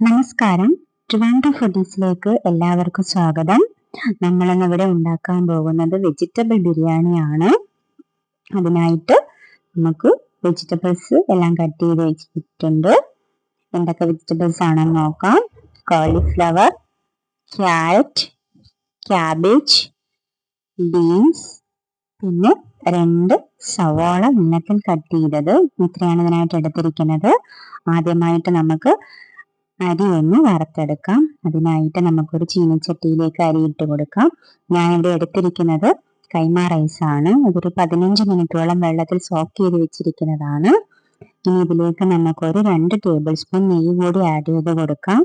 നമസ്കാരം. ട്രിവാൻഡ്രി ഫുഡീസിലേക്ക് എല്ലാവർക്കും സ്വാഗതം. നമ്മളിന്ന് ഇവിടെ ഉണ്ടാക്കാൻ പോകുന്നത് വെജിറ്റബിൾ ബിരിയാണിയാണ്. അതിനായിട്ട് നമുക്ക് വെജിറ്റബിൾസ് എല്ലാം കട്ട് ചെയ്ത് വെച്ചിട്ടുണ്ട്. എന്തൊക്കെ വെജിറ്റബിൾസ് ആണെന്ന് നോക്കാം. കോളിഫ്ലവർ ക്യാരറ്റ് ക്യാബേജ് ബീൻസ് പിന്നെ രണ്ട് സവാള നീളത്തിൽ കട്ട് ചെയ്തത്. ഇത്രയാണ് ഇതിനായിട്ട് എടുത്തിരിക്കുന്നത്. ആദ്യമായിട്ട് നമുക്ക് അരി ഒന്ന് വറുത്തെടുക്കാം. അതിനായിട്ട് നമുക്കൊരു ചീനച്ചട്ടിയിലേക്ക് അരി ഇട്ട് കൊടുക്കാം. ഞാൻ ഇവിടെ എടുത്തിരിക്കുന്നത് കൈമ റൈസ് ആണ്. ഇതൊരു പതിനഞ്ച് മിനിറ്റോളം വെള്ളത്തിൽ സോക്ക് ചെയ്ത് വെച്ചിരിക്കുന്നതാണ്. ഇനി ഇതിലേക്ക് നമുക്കൊരു രണ്ട് ടേബിൾ സ്പൂൺ നെയ്യ് കൂടി ആഡ് ചെയ്ത് കൊടുക്കാം.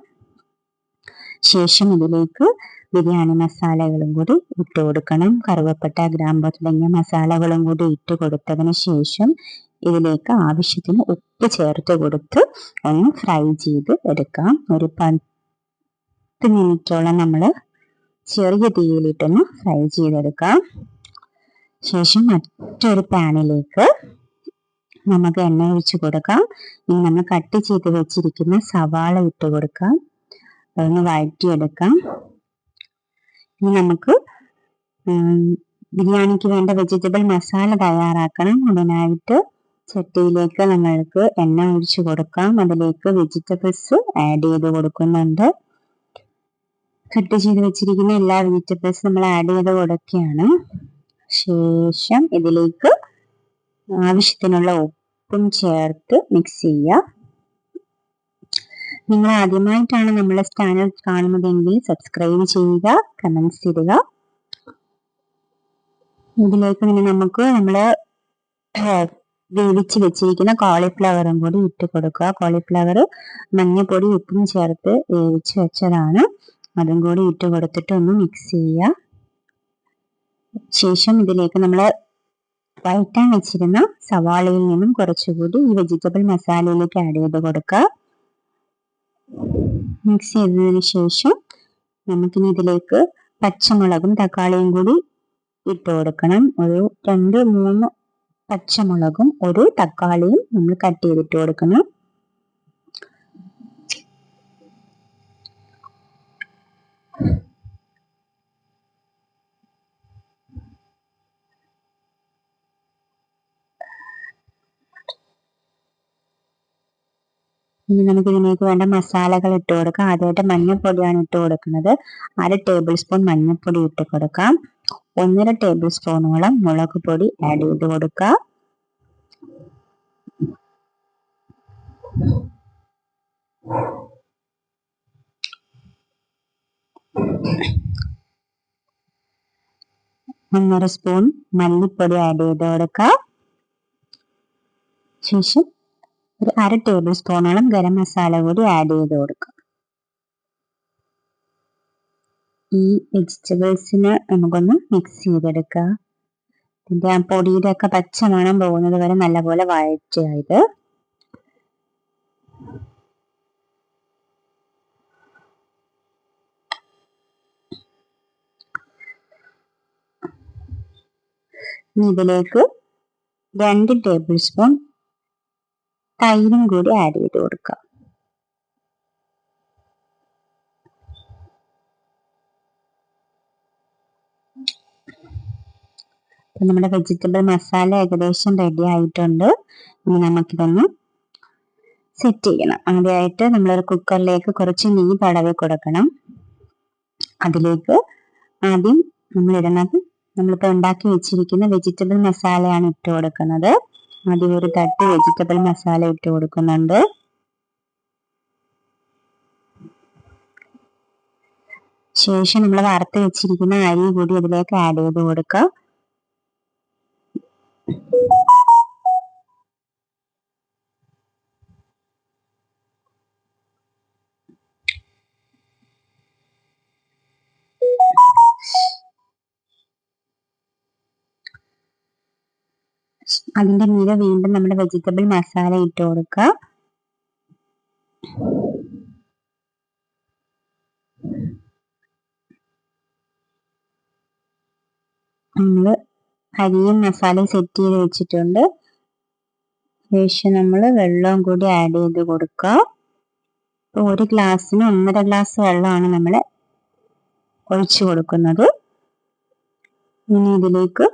ശേഷം ഇതിലേക്ക് ബിരിയാണി മസാലകളും കൂടി ഇട്ട് കൊടുക്കണം. കറുവപ്പട്ട ഗ്രാമ്പ് തുടങ്ങിയ മസാലകളും കൂടി ഇട്ട് കൊടുത്തതിന് ശേഷം ഇതിലേക്ക് ആവശ്യത്തിന് ഉപ്പ് ചേർത്ത് കൊടുത്ത് ഒന്ന് ഫ്രൈ ചെയ്ത് എടുക്കാം. ഒരു പത്ത് മിനിറ്റോളം നമ്മൾ ചെറിയ തീയിലിട്ടൊന്ന് ഫ്രൈ ചെയ്തെടുക്കാം. ശേഷം മറ്റൊരു പാനിലേക്ക് നമുക്ക് എണ്ണ ഒഴിച്ചു കൊടുക്കാം. ഇനി നമ്മൾ കട്ട് ചെയ്ത് വെച്ചിരിക്കുന്ന സവാള ഇട്ട് കൊടുക്കാം. അതൊന്ന് വഴറ്റിയെടുക്കാം. ഇനി നമുക്ക് ബിരിയാണിക്ക് വേണ്ട വെജിറ്റബിൾ മസാല തയ്യാറാക്കണം. അതിനായിട്ട് ചട്ടിയിലേക്ക് നമ്മൾക്ക് എണ്ണ ഒഴിച്ചു കൊടുക്കാം. അതിലേക്ക് വെജിറ്റബിൾസ് ആഡ് ചെയ്ത് കൊടുക്കുന്നുണ്ട്. കട്ട് ചെയ്ത് വെച്ചിരിക്കുന്ന എല്ലാ വെജിറ്റബിൾസും നമ്മൾ ആഡ് ചെയ്ത് കൊടുക്കുകയാണ്. ശേഷം ഇതിലേക്ക് ആവശ്യത്തിനുള്ള ഉപ്പും ചേർത്ത് മിക്സ് ചെയ്യുക. നിങ്ങൾ ആദ്യമായിട്ടാണ് നമ്മളെ ചാനൽ കാണുന്നതെങ്കിൽ സബ്സ്ക്രൈബ് ചെയ്യുക കമൻസ് ഇടുക. ഇതിലേക്ക് നമുക്ക് നമ്മൾ വേവിച്ച് വെച്ചിരിക്കുന്ന കോളിഫ്ലവറും കൂടി ഇട്ട് കൊടുക്കുക. കോളിഫ്ലവർ മഞ്ഞപ്പൊടി ഉപ്പും ചേർത്ത് വേവിച്ച് വെച്ചതാണ്. അതും കൂടി ഇട്ട് കൊടുത്തിട്ട് ഒന്ന് മിക്സ് ചെയ്യുക. ശേഷം ഇതിലേക്ക് നമ്മൾ വഴറ്റാൻ വെച്ചിരുന്ന സവാളയിൽ നിന്നും കുറച്ചുകൂടി ഈ വെജിറ്റബിൾ മസാലയിലേക്ക് ആഡ് ചെയ്ത് കൊടുക്കുക. മിക്സ് ചെയ്തതിന് ശേഷം നമുക്കിനി ഇതിലേക്ക് പച്ചമുളകും തക്കാളിയും കൂടി ഇട്ട് കൊടുക്കണം. ഒരു രണ്ട് മൂന്ന് പച്ചമുളകും ഒരു തക്കാളിയും നമ്മൾ കട്ട് ചെയ്തിട്ട് കൊടുക്കണം. ഇനി നമുക്ക് ഇതിലേക്ക് വേണ്ട മസാലകൾ ഇട്ട് കൊടുക്കാം. ആദ്യമായിട്ട് മഞ്ഞൾപ്പൊടിയാണ് ഇട്ട് കൊടുക്കുന്നത്. അര ടേബിൾ സ്പൂൺ മഞ്ഞൾപ്പൊടി ഇട്ട് കൊടുക്കാം. ഒന്നര ടേബിൾ സ്പൂണോളം മുളക് പൊടി ആഡ് ചെയ്ത് കൊടുക്കുക ഒന്നര സ്പൂൺ മല്ലിപ്പൊടി ആഡ് ചെയ്ത് കൊടുക്കുക ശേഷം ഒരു അര ടേബിൾ സ്പൂണോളം ഗരം മസാല കൂടി ആഡ് ചെയ്ത് കൊടുക്കുക ഈ വെജിറ്റബിൾസിന് നമുക്കൊന്ന് മിക്സ് ചെയ്തെടുക്കുക ഇതിന്റെ ആ പൊടിയുടെ ഒക്കെ പച്ച മണം പോകുന്നത് വരെ നല്ലപോലെ വഴറ്റുക ഇത്. ഇതിലേക്ക് രണ്ട് ടേബിൾ സ്പൂൺ തൈരും കൂടി ആഡ് ചെയ്ത് കൊടുക്കാം നമ്മുടെ വെജിറ്റബിൾ മസാല ഏകദേശം റെഡി ആയിട്ടുണ്ട്. ഇനി നമുക്കിതൊന്ന് സെറ്റ് ചെയ്യണം. ആദ്യമായിട്ട് നമ്മളൊരു കുക്കറിലേക്ക് കുറച്ച് നെയ്യ് തടവി കൊടുക്കണം. അതിലേക്ക് ആദ്യം നമ്മൾ ഇടുന്നത് നമ്മളിപ്പോൾ ഉണ്ടാക്കി വെച്ചിരിക്കുന്ന വെജിറ്റബിൾ മസാലയാണ് ഇട്ട് കൊടുക്കുന്നത്. ആദ്യം ഒരു തട്ട് വെജിറ്റബിൾ മസാല ഇട്ട് കൊടുക്കുന്നുണ്ട്. ശേഷം നമ്മൾ വറുത്ത് വെച്ചിരിക്കുന്ന അരി കൂടി അതിലേക്ക് ആഡ് ചെയ്ത് കൊടുക്കുക അതിന്റെ മീതെ വീണ്ടും നമ്മുടെ വെജിറ്റബിൾ മസാല ഇട്ട് കൊടുക്കുക. നമ്മൾ അരിയും മസാലയും സെറ്റ് ചെയ്ത് വെച്ചിട്ടുണ്ട്. ശേഷം നമ്മൾ വെള്ളവും കൂടി ആഡ് ചെയ്ത് കൊടുക്കുക ഇപ്പോൾ ഒരു ഗ്ലാസ്സിന് ഒന്നര ഗ്ലാസ് വെള്ളമാണ് നമ്മൾ ഒഴിച്ചു കൊടുക്കുന്നത്. ഇനി ഇതിലേക്ക്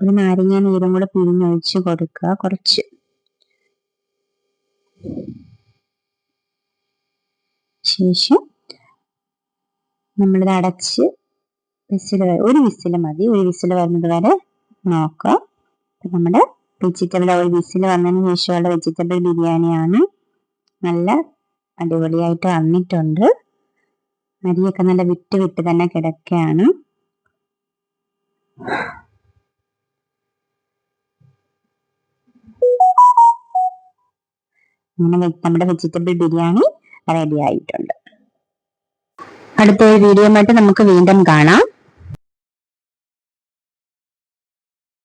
ഒരു നാരങ്ങ നീരും കൂടെ പിഴിഞ്ഞൊഴിച്ച് കൊടുക്കുക കുറച്ച്. ശേഷം നമ്മളിത് അടച്ച് വിസിൽ ഒരു വിസിൽ മതി. ഒരു വിസിൽ വരുന്നത് വരെ അപ്പൊ നമ്മുടെ വെജിറ്റബിൾ ഒരു വിസിൽ വന്നതിന് ശേഷമുള്ള വെജിറ്റബിൾ ബിരിയാണിയാണ് നല്ല അടിപൊളിയായിട്ട് വന്നിട്ടുണ്ട്. അരിയൊക്കെ നല്ല വിട്ട് വിട്ട് തന്നെ കിടക്കുകയാണ്. അങ്ങനെ നമ്മുടെ വെജിറ്റബിൾ ബിരിയാണി റെഡി ആയിട്ടുണ്ട്. അടുത്ത വീഡിയോ ആയിട്ട് നമുക്ക് വീണ്ടും കാണാം.